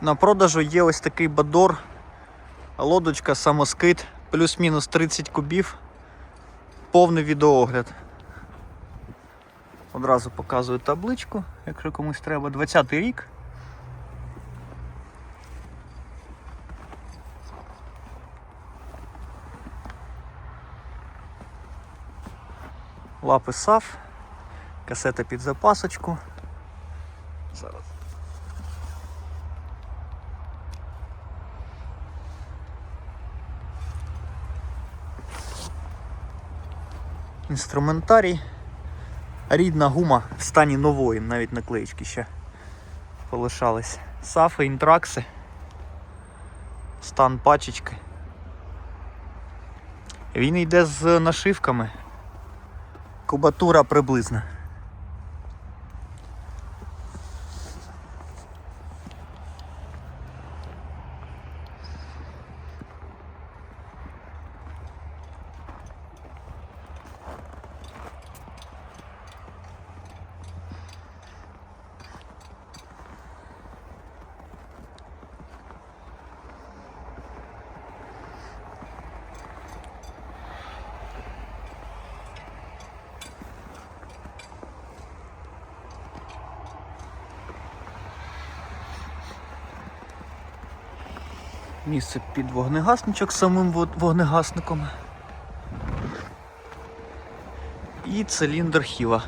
На продажу є ось такий бадор, лодочка, самоскид, плюс-мінус 30 кубів, повний відеоогляд. Одразу показую табличку, якщо комусь треба. 20 й рік. Лапи САФ, касета під запасочку. Зараз. Інструментарій. Рідна гума в стані нової, навіть наклеїчки ще полишались. Сафи, інтракси. Стан пачечки. Він йде з нашивками. Кубатура приблизна. Місце під вогнегасничок самим во- вогнегасником. І циліндр хіва.